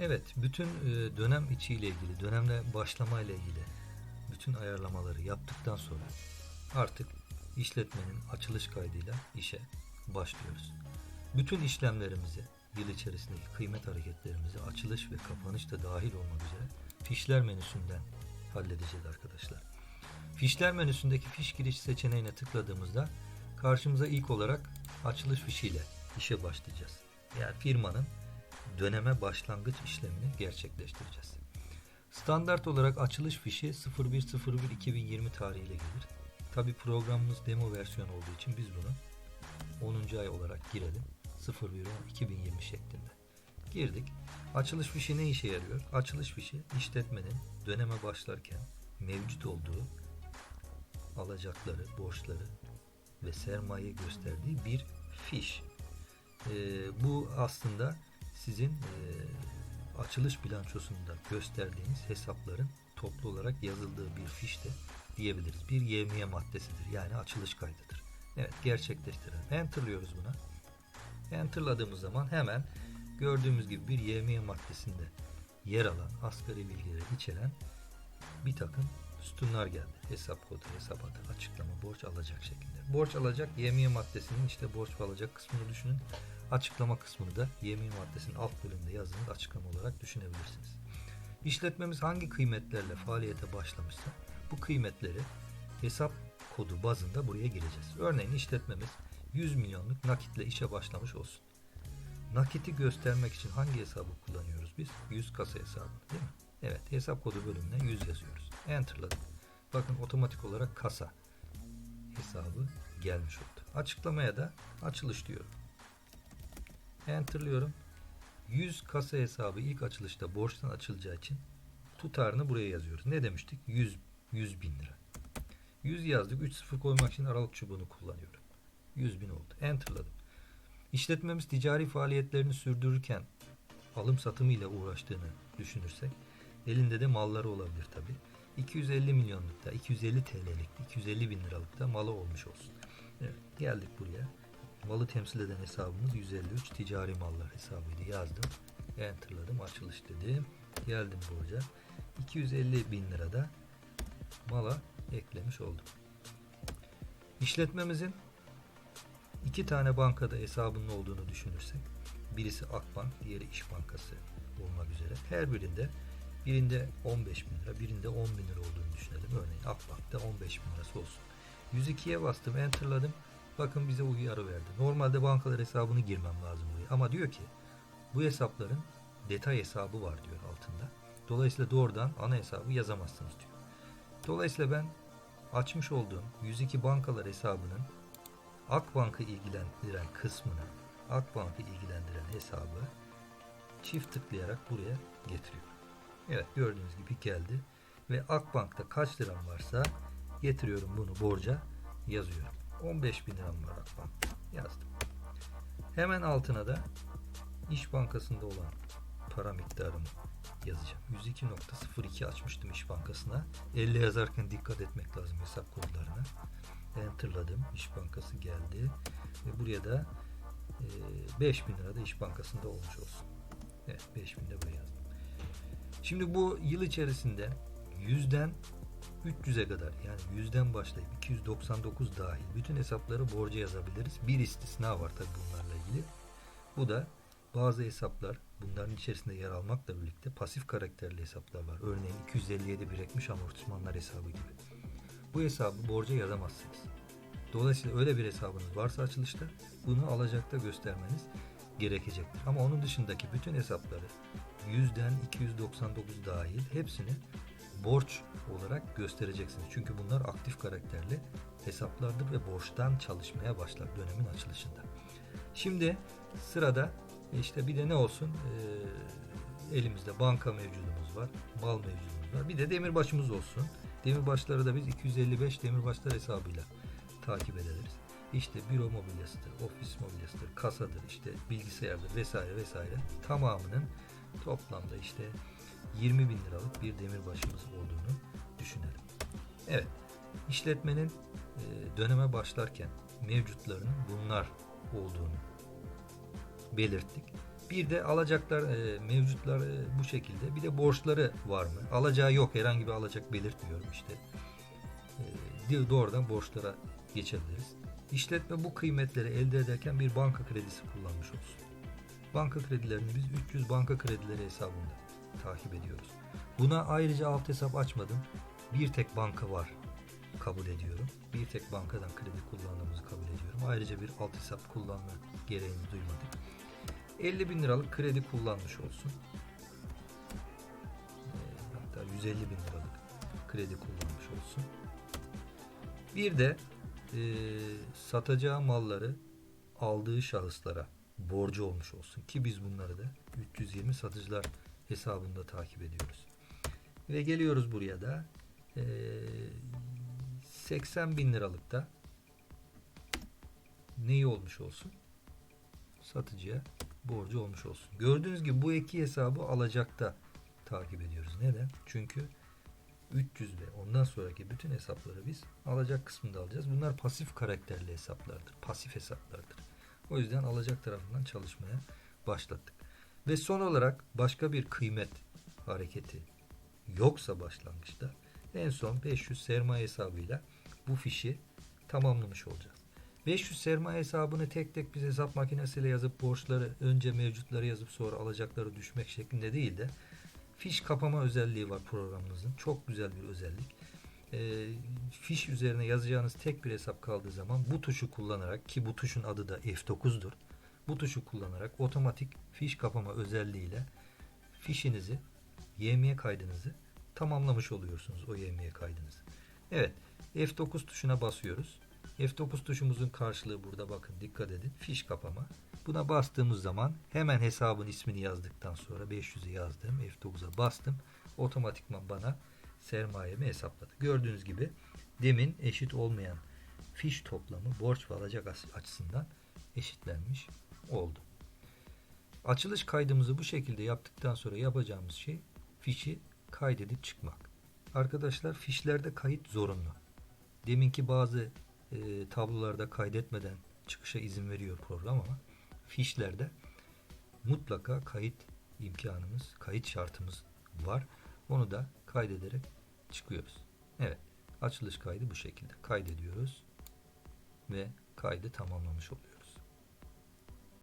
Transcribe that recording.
Evet, bütün e, dönem içiyle ilgili, dönemle başlama ile ilgili bütün ayarlamaları yaptıktan sonra artık işletmenin açılış kaydıyla işe başlıyoruz. Bütün işlemlerimizi, yıl içerisindeki kıymet hareketlerimizi açılış ve kapanış da dahil olmak üzere fişler menüsünden halledeceğiz arkadaşlar. Fişler menüsündeki fiş giriş seçeneğine tıkladığımızda karşımıza ilk olarak açılış fişiyle işe başlayacağız. Yani firmanın döneme başlangıç işlemini gerçekleştireceğiz. Standart olarak açılış fişi 01.01.2020 tarihiyle gelir. Tabi programımız demo versiyon olduğu için biz bunu 10. ay olarak girelim. 01.10.2020 şeklinde. Girdik. Açılış fişi ne işe yarıyor? Açılış fişi işletmenin döneme başlarken mevcut olduğu alacakları, borçları ve sermaye gösterdiği bir fiş. Ee, bu aslında sizin e, açılış bilançosunda gösterdiğiniz hesapların toplu olarak yazıldığı bir fiş de diyebiliriz. Bir yevmiye maddesidir. Yani açılış kaydıdır. Evet gerçekleştirelim. Enter'lıyoruz buna. Enter'ladığımız zaman hemen gördüğümüz gibi bir yevmiye maddesinde yer alan asgari bilgileri içeren bir takım sütunlar geldi. Hesap kodu, hesap adı, açıklama, borç alacak şeklinde. Borç alacak yemiye maddesinin işte borç alacak kısmını düşünün. Açıklama kısmını da yemin maddesinin alt bölümünde yazdığınız açıklama olarak düşünebilirsiniz. İşletmemiz hangi kıymetlerle faaliyete başlamışsa bu kıymetleri hesap kodu bazında buraya gireceğiz. Örneğin işletmemiz 100 milyonluk nakitle işe başlamış olsun. Nakiti göstermek için hangi hesabı kullanıyoruz biz? 100 kasa hesabı değil mi? Evet hesap kodu bölümüne 100 yazıyoruz. Enter'ladık. Bakın otomatik olarak kasa hesabı gelmiş oldu. Açıklamaya da açılış diyorum. Enter'lıyorum. 100 kasa hesabı ilk açılışta borçtan açılacağı için tutarını buraya yazıyoruz. Ne demiştik? 100, 100 bin lira. 100 yazdık. 3 sıfır koymak için aralık çubuğunu kullanıyorum. 100 bin oldu. Enter'ladım. İşletmemiz ticari faaliyetlerini sürdürürken alım satımı ile uğraştığını düşünürsek elinde de malları olabilir tabi. 250 milyonlukta, 250 TL'lik, 250 bin liralıkta malı olmuş olsun. Evet, geldik buraya. Malı temsil eden hesabımız 153 ticari mallar hesabıydı. Yazdım. Enter'ladım. Açılış dedim. Geldim borca. 250 bin lirada mala eklemiş oldum. İşletmemizin iki tane bankada hesabının olduğunu düşünürsek birisi Akbank, diğeri İş Bankası olmak üzere her birinde birinde 15 bin lira, birinde 10 bin lira olduğunu düşünelim. Örneğin Akbank'ta 15 bin lirası olsun. 102'ye bastım, enterladım. Bakın bize uyarı verdi. Normalde bankalar hesabını girmem lazım buraya. Ama diyor ki bu hesapların detay hesabı var diyor altında. Dolayısıyla doğrudan ana hesabı yazamazsınız diyor. Dolayısıyla ben açmış olduğum 102 bankalar hesabının Akbank'ı ilgilendiren kısmına Akbank'ı ilgilendiren hesabı çift tıklayarak buraya getiriyorum. Evet gördüğünüz gibi geldi ve Akbank'ta kaç liram varsa getiriyorum bunu borca yazıyorum. 15 bin liram var Akbank'ta yazdım. Hemen altına da İş Bankası'nda olan para miktarımı yazacağım. 102.02 açmıştım İş Bankası'na. 50 yazarken dikkat etmek lazım hesap kodlarına. Enter'ladım. İş Bankası geldi. Ve buraya da e, 5000 lira da İş Bankası'nda olmuş olsun. Evet 5000 de buraya yazdım. Şimdi bu yıl içerisinde yüzden 300'e kadar yani yüzden başlayıp 299 dahil bütün hesapları borca yazabiliriz. Bir istisna var tabi bunlarla ilgili. Bu da bazı hesaplar bunların içerisinde yer almakla birlikte pasif karakterli hesaplar var. Örneğin 257 birikmiş amortismanlar hesabı gibi. Bu hesabı borca yazamazsınız. Dolayısıyla öyle bir hesabınız varsa açılışta bunu alacakta göstermeniz gerekecektir. Ama onun dışındaki bütün hesapları 100'den 299 dahil hepsini borç olarak göstereceksiniz. Çünkü bunlar aktif karakterli hesaplardır ve borçtan çalışmaya başlar dönemin açılışında. Şimdi sırada işte bir de ne olsun ee, elimizde banka mevcudumuz var, mal mevcudumuz var. Bir de demirbaşımız olsun. Demirbaşları da biz 255 demirbaşlar hesabıyla takip ederiz. İşte büro mobilyasıdır, ofis mobilyasıdır, kasadır, işte bilgisayardır vesaire vesaire tamamının toplamda işte 20 bin liralık bir demirbaşımız olduğunu düşünelim. Evet, işletmenin e, döneme başlarken mevcutlarının bunlar olduğunu belirttik. Bir de alacaklar, e, mevcutlar bu şekilde. Bir de borçları var mı? Alacağı yok. Herhangi bir alacak belirtmiyorum işte. E, doğrudan borçlara geçebiliriz. İşletme bu kıymetleri elde ederken bir banka kredisi kullanmış olsun. Banka kredilerini biz 300 banka kredileri hesabında takip ediyoruz. Buna ayrıca alt hesap açmadım. Bir tek banka var kabul ediyorum. Bir tek bankadan kredi kullandığımızı kabul ediyorum. Ayrıca bir alt hesap kullanma gereğini duymadık. 50 bin liralık kredi kullanmış olsun. Ee, Hatta 150 bin liralık kredi kullanmış olsun. Bir de e, satacağı malları aldığı şahıslara borcu olmuş olsun ki biz bunları da 320 satıcılar hesabında takip ediyoruz. Ve geliyoruz buraya da e, 80 bin liralık da neyi olmuş olsun? Satıcıya borcu olmuş olsun. Gördüğünüz gibi bu iki hesabı alacakta takip ediyoruz. Neden? Çünkü 300 ve ondan sonraki bütün hesapları biz alacak kısmında alacağız. Bunlar pasif karakterli hesaplardır. Pasif hesaplardır. O yüzden alacak tarafından çalışmaya başlattık. Ve son olarak başka bir kıymet hareketi yoksa başlangıçta en son 500 sermaye hesabıyla bu fişi tamamlamış olacağız. 500 sermaye hesabını tek tek biz hesap makinesiyle yazıp borçları önce mevcutları yazıp sonra alacakları düşmek şeklinde değil de fiş kapama özelliği var programımızın. Çok güzel bir özellik. E, fiş üzerine yazacağınız tek bir hesap kaldığı zaman bu tuşu kullanarak ki bu tuşun adı da F9'dur. Bu tuşu kullanarak otomatik fiş kapama özelliğiyle fişinizi, YMY kaydınızı tamamlamış oluyorsunuz o YMY kaydınızı. Evet, F9 tuşuna basıyoruz. F9 tuşumuzun karşılığı burada bakın dikkat edin. Fiş kapama. Buna bastığımız zaman hemen hesabın ismini yazdıktan sonra 500'ü yazdım. F9'a bastım. Otomatikman bana sermayemi hesapladı. Gördüğünüz gibi demin eşit olmayan fiş toplamı borç ve alacak açısından eşitlenmiş oldu. Açılış kaydımızı bu şekilde yaptıktan sonra yapacağımız şey fişi kaydedip çıkmak. Arkadaşlar fişlerde kayıt zorunlu. Deminki bazı e, tablolarda kaydetmeden çıkışa izin veriyor program ama fişlerde mutlaka kayıt imkanımız, kayıt şartımız var. Onu da kaydederek çıkıyoruz. Evet, açılış kaydı bu şekilde kaydediyoruz ve kaydı tamamlamış oluyoruz.